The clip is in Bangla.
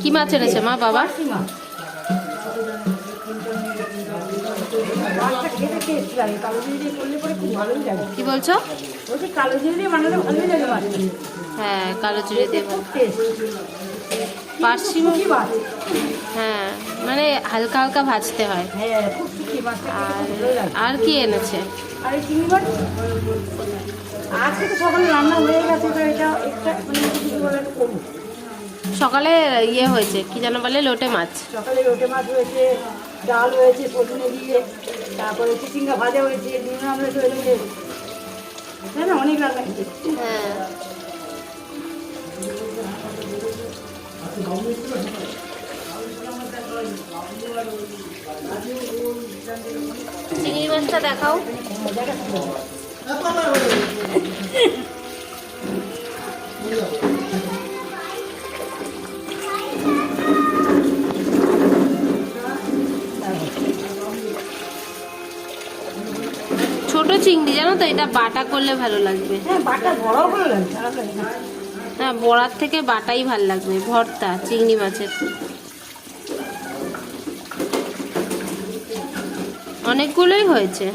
কি মাছ এনেছে মা, বাবা? কি বলছো? হ্যাঁ কালো জিরে দিয়ে হ্যাঁ মানে হালকা হালকা ভাজতে হয়। আর কি এনেছে? আজকে তো সকালে রান্না হয়ে গেছে এটা একটা মানে সকালে ইয়ে হয়েছে কি যেন বলে লোটে মাছ। সকালে লোটে মাছ হয়েছে ডাল হয়েছে সজনে দিয়ে তারপরে চিচিঙ্গা ভাজা হয়েছে ডিম আমলেট হয়েছে। তাই না? অনেক রান্না হ্যাঁ। চিংড়ি মাছটা দেখাও। ছোট চিংড়ি জানো তো? এটা বাটা করলে ভালো লাগবে। হ্যাঁ হ্যাঁ বড়ার থেকে বাটাই ভালো লাগবে ভর্তা চিংড়ি মাছের। অনেকগুলোই হয়েছে।